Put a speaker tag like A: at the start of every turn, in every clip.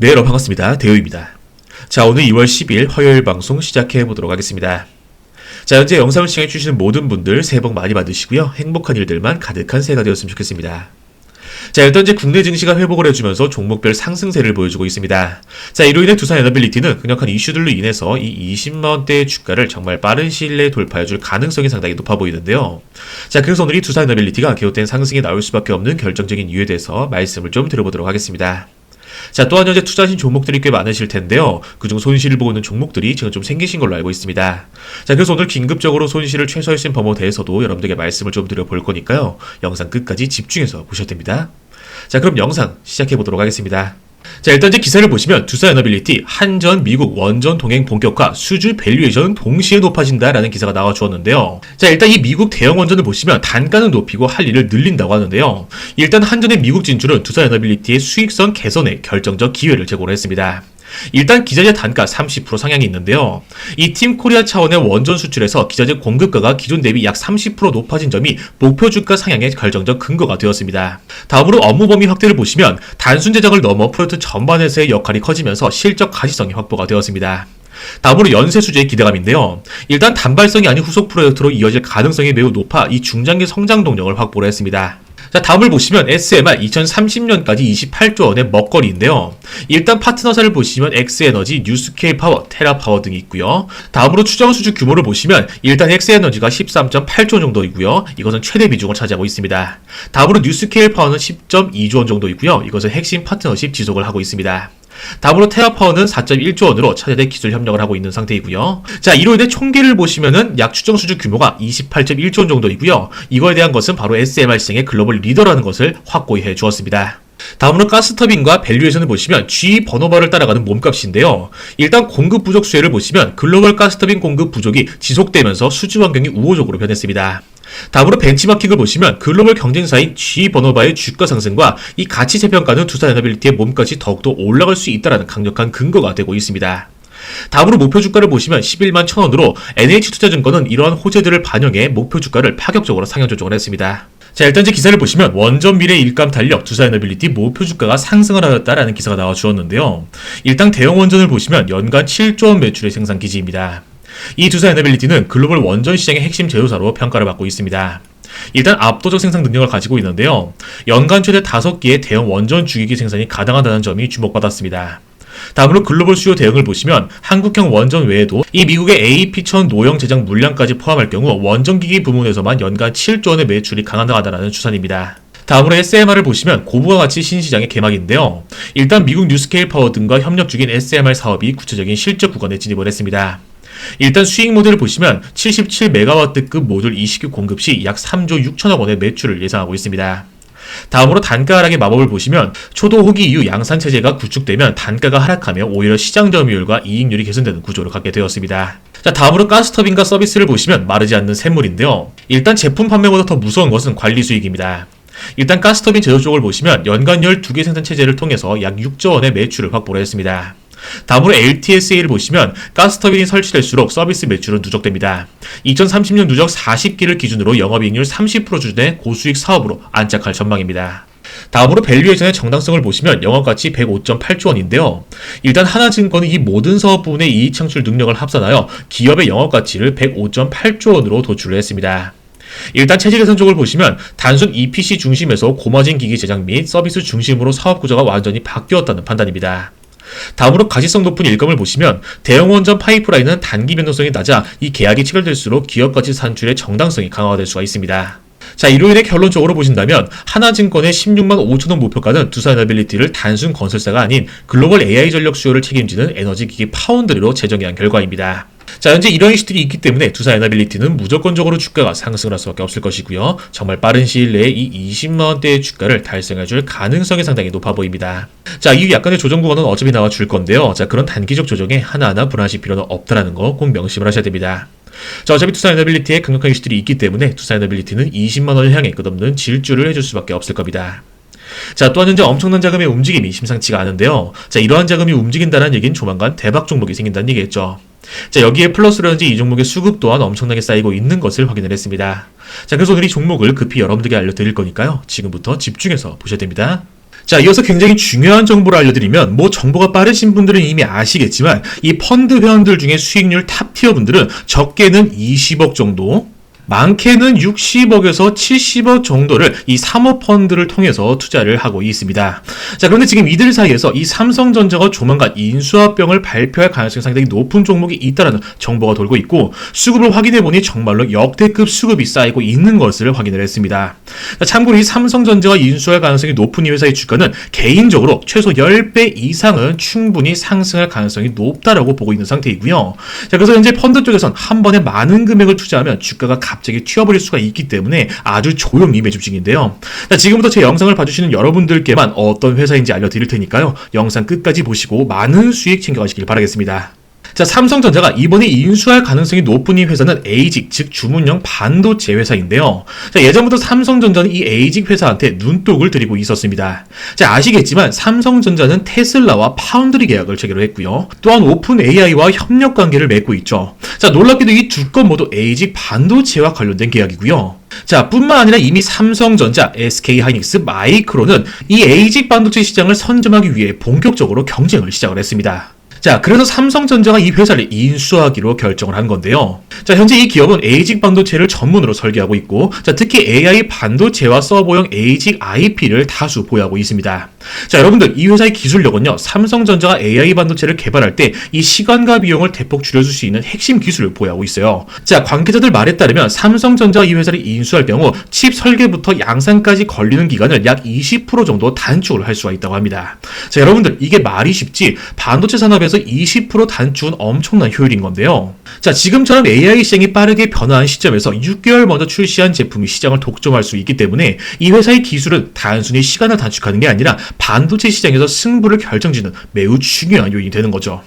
A: 네, 여러분 반갑습니다. 대우입니다. 자, 오늘 2월 10일 화요일 방송 시작해 보도록 하겠습니다. 자, 현재 영상을 시청해 주시는 모든 분들 새해 복 많이 받으시고요. 행복한 일들만 가득한 새해가 되었으면 좋겠습니다. 자, 일단 이제 국내 증시가 회복을 해주면서 종목별 상승세를 보여주고 있습니다. 자, 이로 인해 두산 에너빌리티는 강력한 이슈들로 인해서 이 20만원대의 주가를 정말 빠른 시일 내에 돌파해줄 가능성이 상당히 높아 보이는데요. 자, 그래서 오늘 이 두산 에너빌리티가 계속된 상승이 나올 수밖에 없는 결정적인 이유에 대해서 말씀을 좀 드려보도록 하겠습니다. 자, 또한 현재 투자하신 종목들이 꽤 많으실 텐데요. 그중 손실을 보고 있는 종목들이 지금 좀 생기신 걸로 알고 있습니다. 자, 그래서 오늘 긴급적으로 손실을 최소화하신 범위에 대해서도 여러분들에게 말씀을 좀 드려볼 거니까요. 영상 끝까지 집중해서 보셔야 됩니다. 자, 그럼 영상 시작해 보도록 하겠습니다. 자, 일단 이제 기사를 보시면 두산 에너빌리티 한전 미국 원전 동행 본격화 수주 밸류에이션 동시에 높아진다라는 기사가 나와 주었는데요. 자, 일단 이 미국 대형 원전을 보시면 단가는 높이고 할 일을 늘린다고 하는데요. 일단 한전의 미국 진출은 두산 에너빌리티의 수익성 개선에 결정적 기회를 제공을 했습니다. 일단 기자재 단가 30% 상향이 있는데요. 이 팀 코리아 차원의 원전 수출에서 기자재 공급가가 기존 대비 약 30% 높아진 점이 목표 주가 상향의 결정적 근거가 되었습니다. 다음으로 업무 범위 확대를 보시면 단순 제작을 넘어 프로젝트 전반에서의 역할이 커지면서 실적 가시성이 확보가 되었습니다. 다음으로 연쇄 수주의 기대감인데요. 일단 단발성이 아닌 후속 프로젝트로 이어질 가능성이 매우 높아 이 중장기 성장 동력을 확보를 했습니다. 자, 다음을 보시면 SMR 2030년까지 28조 원의 먹거리인데요. 일단 파트너사를 보시면 엑스에너지, 뉴스케일 파워, 테라파워 등이 있고요. 다음으로 추정 수주 규모를 보시면 일단 엑스에너지가 13.8조 정도이고요. 이것은 최대 비중을 차지하고 있습니다. 다음으로 뉴스케일 파워는 10.2조 원 정도이고요. 이것은 핵심 파트너십 지속을 하고 있습니다. 다음으로 테라파워는 4.1조 원으로 차세대 기술 협력을 하고 있는 상태이고요. 자, 이로 인해 총기를 보시면은 약 추정 수주 규모가 28.1조 원 정도이고요. 이거에 대한 것은 바로 SMR 시장의 글로벌 리더라는 것을 확고히 해 주었습니다. 다음으로 가스터빈과 밸류에이션을 보시면 G 번호바를 따라가는 몸값인데요. 일단 공급 부족 수혜를 보시면 글로벌 가스터빈 공급 부족이 지속되면서 수주 환경이 우호적으로 변했습니다. 다음으로 벤치마킹을 보시면 글로벌 경쟁사인 G 번호바의 주가 상승과 이 가치 재평가는 두산 에너빌리티의 몸값이 더욱더 올라갈 수 있다는 강력한 근거가 되고 있습니다. 다음으로 목표 주가를 보시면 11만 1000원으로 NH투자증권은 이러한 호재들을 반영해 목표 주가를 파격적으로 상향 조정을 했습니다. 자, 일단 제 기사를 보시면 원전 미래 일감 달력 두산 에너빌리티 목표 주가가 상승을 하였다라는 기사가 나와 주었는데요. 일단 대형 원전을 보시면 연간 7조 원 매출의 생산 기지입니다. 이 두산 에너빌리티는 글로벌 원전 시장의 핵심 제조사로 평가를 받고 있습니다. 일단 압도적 생산 능력을 가지고 있는데요. 연간 최대 5개의 대형 원전 주기기 생산이 가능하다는 점이 주목받았습니다. 다음으로 글로벌 수요 대응을 보시면 한국형 원전 외에도 이 미국의 AP천 노형 제작 물량까지 포함할 경우 원전기기 부문에서만 연간 7조 원의 매출이 가능하다는 추산입니다. 다음으로 SMR을 보시면 고부가 가치 신시장의 개막인데요. 일단 미국 뉴스케일 파워 등과 협력 중인 SMR 사업이 구체적인 실적 구간에 진입을 했습니다. 일단 수익 모델을 보시면 77메가와트급 모듈 20기 공급 시 약 3조 6천억 원의 매출을 예상하고 있습니다. 다음으로 단가 하락의 마법을 보시면 초도 호기 이후 양산 체제가 구축되면 단가가 하락하며 오히려 시장 점유율과 이익률이 개선되는 구조를 갖게 되었습니다. 자, 다음으로 가스터빈과 서비스를 보시면 마르지 않는 샘물인데요. 일단 제품 판매보다 더 무서운 것은 관리 수익입니다. 일단 가스터빈 제조 쪽을 보시면 연간 12개 생산 체제를 통해서 약 6조 원의 매출을 확보를 했습니다. 다음으로 LTSA를 보시면 가스터빈이 설치될수록 서비스 매출은 누적됩니다. 2030년 누적 40기를 기준으로 영업이익률 30% 수준의 고수익 사업으로 안착할 전망입니다. 다음으로 밸류에이션의 정당성을 보시면 영업가치 105.8조 원인데요. 일단 하나증권은 이 모든 사업 부분의 이익 창출 능력을 합산하여 기업의 영업가치를 105.8조 원으로 도출을 했습니다. 일단 체질 개선 쪽을 보시면 단순 EPC 중심에서 고마진 기기 제작 및 서비스 중심으로 사업 구조가 완전히 바뀌었다는 판단입니다. 다음으로 가시성 높은 일감을 보시면 대형 원전 파이프라인은 단기 변동성이 낮아 이 계약이 체결될수록 기업 가치 산출의 정당성이 강화가 될 수가 있습니다. 자, 이로 인해 결론적으로 보신다면 하나증권의 16만 5천원 목표가는 두산에너빌리티를 단순 건설사가 아닌 글로벌 AI 전력 수요를 책임지는 에너지 기기 파운드리로 제정한 결과입니다. 자, 현재 이런 이슈들이 있기 때문에 두산 에너빌리티는 무조건적으로 주가가 상승을 할 수밖에 없을 것이고요. 정말 빠른 시일 내에 이 20만 원대의 주가를 달성해 줄 가능성이 상당히 높아 보입니다. 자, 이후 약간의 조정 구간은 어차피 나와 줄 건데요. 자, 그런 단기적 조정에 하나하나 불안하실 필요는 없다라는 거 꼭 명심을 하셔야 됩니다. 자, 어차피 투자 에너빌리티에 강력한 이슈들이 있기 때문에 투자 에너빌리티는 20만 원을 향해 끝없는 질주를 해줄 수밖에 없을 겁니다. 자, 또한 현재 엄청난 자금의 움직임이 심상치가 않은데요. 자, 이러한 자금이 움직인다는 얘기는 조만간 대박 종목이 생긴다는 얘기겠죠. 자, 여기에 플러스라든지 이 종목의 수급 또한 엄청나게 쌓이고 있는 것을 확인을 했습니다. 자, 그래서 오늘 이 종목을 급히 여러분들에게 알려드릴 거니까요. 지금부터 집중해서 보셔야 됩니다. 자, 이어서 굉장히 중요한 정보를 알려드리면, 뭐 정보가 빠르신 분들은 이미 아시겠지만, 이 펀드 회원들 중에 수익률 탑티어 분들은 적게는 20억 정도, 많게는 60억에서 70억 정도를 이 사모펀드를 통해서 투자를 하고 있습니다. 자, 그런데 지금 이들 사이에서 이 삼성전자가 조만간 인수합병을 발표할 가능성이 상당히 높은 종목이 있다는 정보가 돌고 있고, 수급을 확인해 보니 정말로 역대급 수급이 쌓이고 있는 것을 확인을 했습니다. 자, 참고로 이 삼성전자가 인수할 가능성이 높은 이 회사의 주가는 개인적으로 최소 10배 이상은 충분히 상승할 가능성이 높다라고 보고 있는 상태이고요. 자, 그래서 현재 펀드 쪽에선 한 번에 많은 금액을 투자하면 주가가 갑자기 튀어버릴 수가 있기 때문에 아주 조용히 매집 중인데요. 자, 지금부터 제 영상을 봐주시는 여러분들께만 어떤 회사인지 알려드릴 테니까요. 영상 끝까지 보시고 많은 수익 챙겨가시길 바라겠습니다. 자, 삼성전자가 이번에 인수할 가능성이 높은 이 회사는 에이직, 즉 주문형 반도체 회사인데요. 자, 예전부터 삼성전자는 이 에이직 회사한테 눈독을 들이고 있었습니다. 자, 아시겠지만 삼성전자는 테슬라와 파운드리 계약을 체결을 했고요. 또한 오픈 AI와 협력 관계를 맺고 있죠. 자, 놀랍게도 이 두 건 모두 에이직 반도체와 관련된 계약이고요. 자, 뿐만 아니라 이미 삼성전자, SK하이닉스, 마이크로는 이 에이직 반도체 시장을 선점하기 위해 본격적으로 경쟁을 시작을 했습니다. 자, 그래서 삼성전자가 이 회사를 인수하기로 결정을 한 건데요. 자, 현재 이 기업은 에이직 반도체를 전문으로 설계하고 있고, 자, 특히 AI 반도체와 서버용 에이직 IP를 다수 보유하고 있습니다. 자, 여러분들, 이 회사의 기술력은요, 삼성전자가 AI 반도체를 개발할 때 이 시간과 비용을 대폭 줄여줄 수 있는 핵심 기술을 보유하고 있어요. 자, 관계자들 말에 따르면 삼성전자가 이 회사를 인수할 경우 칩 설계부터 양산까지 걸리는 기간을 약 20% 정도 단축을 할 수가 있다고 합니다. 자, 여러분들, 이게 말이 쉽지, 반도체 산업에서 20% 단축은 엄청난 효율인 건데요. 자, 지금처럼 AI 시장이 빠르게 변화한 시점에서 6개월 먼저 출시한 제품이 시장을 독점할 수 있기 때문에 이 회사의 기술은 단순히 시간을 단축하는 게 아니라 반도체 시장에서 승부를 결정짓는 매우 중요한 요인이 되는 거죠.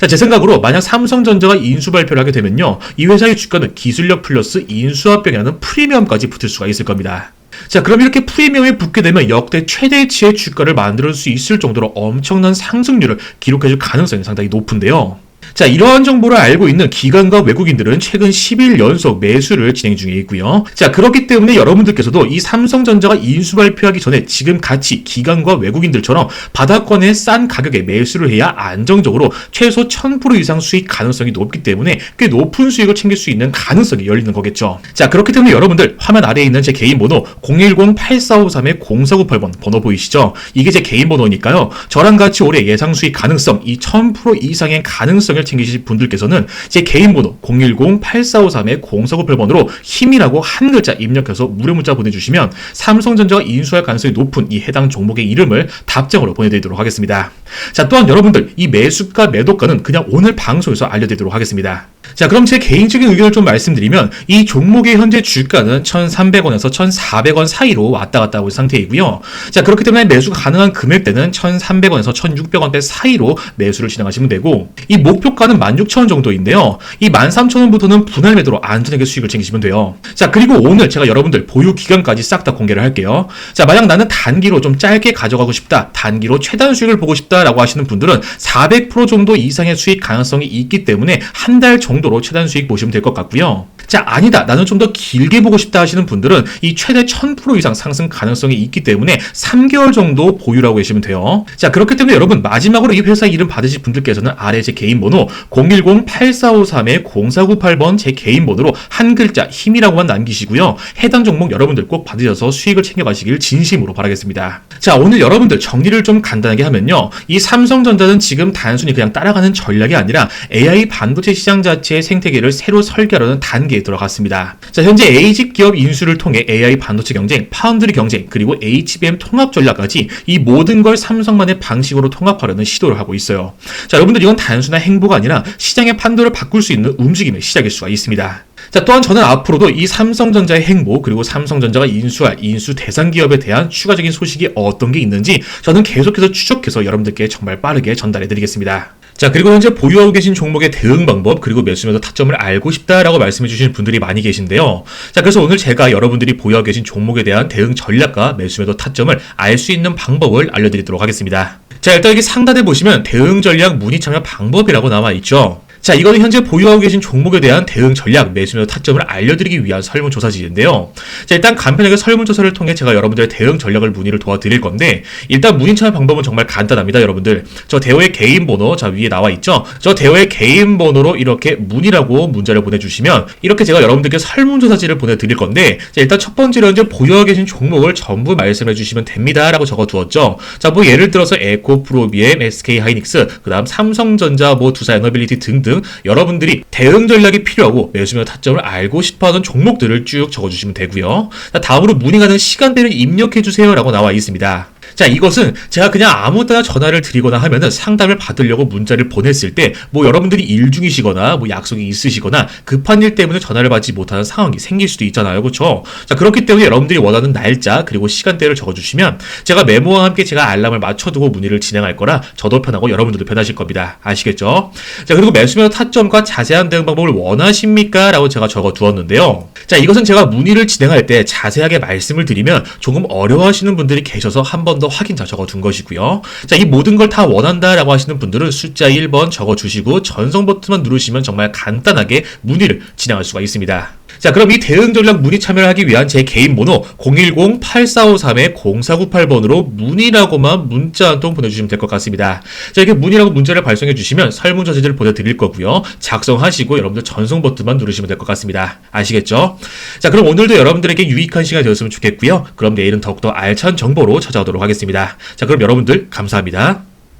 A: 자, 제 생각으로 만약 삼성전자가 인수 발표를 하게 되면요. 이 회사의 주가는 기술력 플러스 인수합병이라는 프리미엄까지 붙을 수가 있을 겁니다. 자, 그럼 이렇게 프리미엄에 붙게 되면 역대 최대치의 주가를 만들 수 있을 정도로 엄청난 상승률을 기록해줄 가능성이 상당히 높은데요. 자, 이러한 정보를 알고 있는 기관과 외국인들은 최근 10일 연속 매수를 진행 중에 있고요. 자, 그렇기 때문에 여러분들께서도 이 삼성전자가 인수 발표하기 전에 지금 같이 기관과 외국인들처럼 바닥권의 싼 가격에 매수를 해야 안정적으로 최소 1000% 이상 수익 가능성이 높기 때문에 꽤 높은 수익을 챙길 수 있는 가능성이 열리는 거겠죠. 자, 그렇기 때문에 여러분들 화면 아래에 있는 제 개인 번호 010-8453-0498번 번호 보이시죠? 이게 제 개인 번호니까요. 저랑 같이 올해 예상 수익 가능성 이 1000% 이상의 가능성을 챙기실 분들께서는 제 개인 번호 010-8453-0498번으로 힘이라고 한 글자 입력해서 무료 문자 보내주시면 삼성전자가 인수할 가능성이 높은 이 해당 종목의 이름을 답장으로 보내드리도록 하겠습니다. 자, 또한 여러분들 이 매수가 매도가는 그냥 오늘 방송에서 알려드리도록 하겠습니다. 자, 그럼 제 개인적인 의견을 좀 말씀드리면 이 종목의 현재 주가는 1,300원에서 1,400원 사이로 왔다 갔다 하고 상태이고요. 자, 그렇기 때문에 매수가 가능한 금액대는 1,300원에서 1,600원대 사이로 매수를 진행하시면 되고 이 목표가는 16,000원 정도인데요. 이 13,000원부터는 분할 매도로 안전하게 수익을 챙기시면 돼요. 자, 그리고 오늘 제가 여러분들 보유 기간까지 싹 다 공개를 할게요. 자, 만약 나는 단기로 좀 짧게 가져가고 싶다. 단기로 최단 수익을 보고 싶다라고 하시는 분들은 400% 정도 이상의 수익 가능성이 있기 때문에 한 달 정도 로 최단 수익 보시면 될 것 같고요. 자, 아니다. 나는 좀 더 길게 보고 싶다 하시는 분들은 이 최대 1000% 이상 상승 가능성이 있기 때문에 3개월 정도 보유라고 계시면 돼요. 자, 그렇기 때문에 여러분 마지막으로 이 회사 이름 받으실 분들께서는 아래 제 개인 번호 010-8453-0498번 제 개인 번호로 한 글자 힘이라고만 남기시고요. 해당 종목 여러분들 꼭 받으셔서 수익을 챙겨가시길 진심으로 바라겠습니다. 자, 오늘 여러분들 정리를 좀 간단하게 하면요. 이 삼성전자는 지금 단순히 그냥 따라가는 전략이 아니라 AI 반도체 시장 자체의 생태계를 새로 설계하려는 단계 에 들어갔습니다. 자, 현재 A직 기업 인수를 통해 AI 반도체 경쟁, 파운드리 경쟁, 그리고 HBM 통합 전략까지 이 모든 걸 삼성만의 방식으로 통합하려는 시도를 하고 있어요. 자, 여러분들 이건 단순한 행보가 아니라 시장의 판도를 바꿀 수 있는 움직임의 시작일 수가 있습니다. 자, 또한 저는 앞으로도 이 삼성전자의 행보, 그리고 삼성전자가 인수할 인수 대상 기업에 대한 추가적인 소식이 어떤 게 있는지 저는 계속해서 추적해서 여러분들께 정말 빠르게 전달해 드리겠습니다. 자, 그리고 현재 보유하고 계신 종목의 대응 방법, 그리고 매수매도 타점을 알고 싶다라고 말씀해 주시는 분들이 많이 계신데요. 자, 그래서 오늘 제가 여러분들이 보유하고 계신 종목에 대한 대응 전략과 매수매도 타점을 알 수 있는 방법을 알려드리도록 하겠습니다. 자, 일단 여기 상단에 보시면 대응 전략 문의 참여 방법이라고 나와 있죠. 자, 이거는 현재 보유하고 계신 종목에 대한 대응 전략, 매수며 타점을 알려드리기 위한 설문조사지인데요. 자, 일단 간편하게 설문조사를 통해 제가 여러분들의 대응 전략을 문의를 도와드릴 건데, 일단 문의 참여 방법은 정말 간단합니다, 여러분들. 저 대호의 개인 번호, 자, 위에 나와 있죠? 저 대호의 개인 번호로 이렇게 문의라고 문자를 보내주시면, 이렇게 제가 여러분들께 설문조사지를 보내드릴 건데, 자, 일단 첫 번째로 현재 보유하고 계신 종목을 전부 말씀해 주시면 됩니다. 라고 적어 두었죠. 자, 뭐 예를 들어서 에코, 프로비엠, SK 하이닉스, 그 다음 삼성전자, 뭐 두사 에너빌리티 등등 여러분들이 대응 전략이 필요하고 매수며 타점을 알고 싶어하는 종목들을 쭉 적어주시면 되고요. 자, 다음으로 문의 가 는 시간대를 입력해 주세요라고 나와 있습니다. 자, 이것은 제가 그냥 아무 때나 전화를 드리거나 하면은 상담을 받으려고 문자를 보냈을 때, 뭐 여러분들이 일 중이시거나, 뭐 약속이 있으시거나, 급한 일 때문에 전화를 받지 못하는 상황이 생길 수도 있잖아요. 그렇죠? 자, 그렇기 때문에 여러분들이 원하는 날짜, 그리고 시간대를 적어 주시면, 제가 메모와 함께 제가 알람을 맞춰두고 문의를 진행할 거라, 저도 편하고 여러분들도 편하실 겁니다. 아시겠죠? 자, 그리고 매수며 타점과 자세한 대응 방법을 원하십니까? 라고 제가 적어 두었는데요. 자, 이것은 제가 문의를 진행할 때 자세하게 말씀을 드리면 조금 어려워하시는 분들이 계셔서 한 번 더 확인자 적어 둔 것이고요. 자, 이 모든 걸 다 원한다라고 하시는 분들은 숫자 1번 적어 주시고 전송 버튼만 누르시면 정말 간단하게 문의를 진행할 수가 있습니다. 자, 그럼 이 대응 전략 문의 참여를 하기 위한 제 개인 번호 010-8453-0498번으로 문의라고만 문자 한 통 보내주시면 될 것 같습니다. 자, 이렇게 문의라고 문자를 발송해 주시면 설문조사지를 보내드릴 거고요. 작성하시고 여러분들 전송 버튼만 누르시면 될 것 같습니다. 아시겠죠? 자, 그럼 오늘도 여러분들에게 유익한 시간 이 되었으면 좋겠고요. 그럼 내일은 더욱더 알찬 정보로 찾아오도록 하겠습니다. 자, 그럼 여러분들 감사합니다.